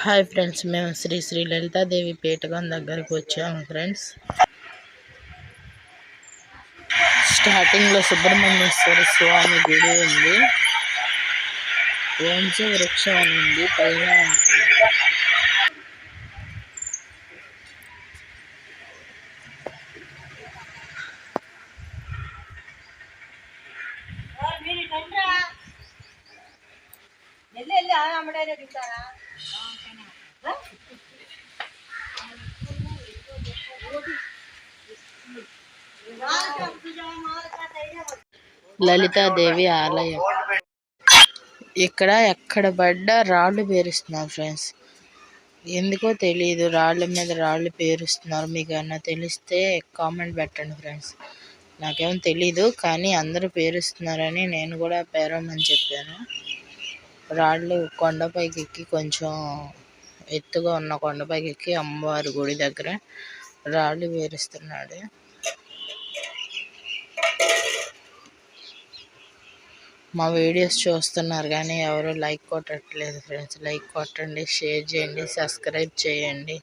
Hi friends మేము శ్రీ శ్రీ లలితాదేవి పీఠకం దగ్గరకు వచ్చాము ఫ్రెండ్స్ స్టార్టింగ్లో సుబ్రహ్మణ్యేశ్వర స్వామి గుడి ఉంది. వంశ వృక్షం ఉంది పైన వెళ్ళి లలితాదేవి ఆలయం. ఇక్కడ ఎక్కడ పడ్డా రాళ్ళు పేరుస్తున్నారు ఫ్రెండ్స్. ఎందుకో తెలియదు రాళ్ళ మీద రాళ్ళు పేరుస్తున్నారు. మీకు ఏమన్నా తెలిస్తే కామెంట్ పెట్టండి ఫ్రెండ్స్. నాకేం తెలీదు కానీ అందరూ పేరుస్తున్నారని నేను కూడా పేరమని చెప్పాను. రాళ్ళు కొండపైకి ఎక్కి కొంచెం ఎత్తుగా ఉన్న కొండపైకి ఎక్కి అమ్మవారి గుడి దగ్గర రాళ్ళు పేరుస్తున్నాడు. మా వీడియోస్ చూస్తున్నారు కానీ ఎవరు లైక్ కొట్టట్లేదు ఫ్రెండ్స్. లైక్ కొట్టండి షేర్ చేయండి సబ్స్క్రైబ్ చేయండి.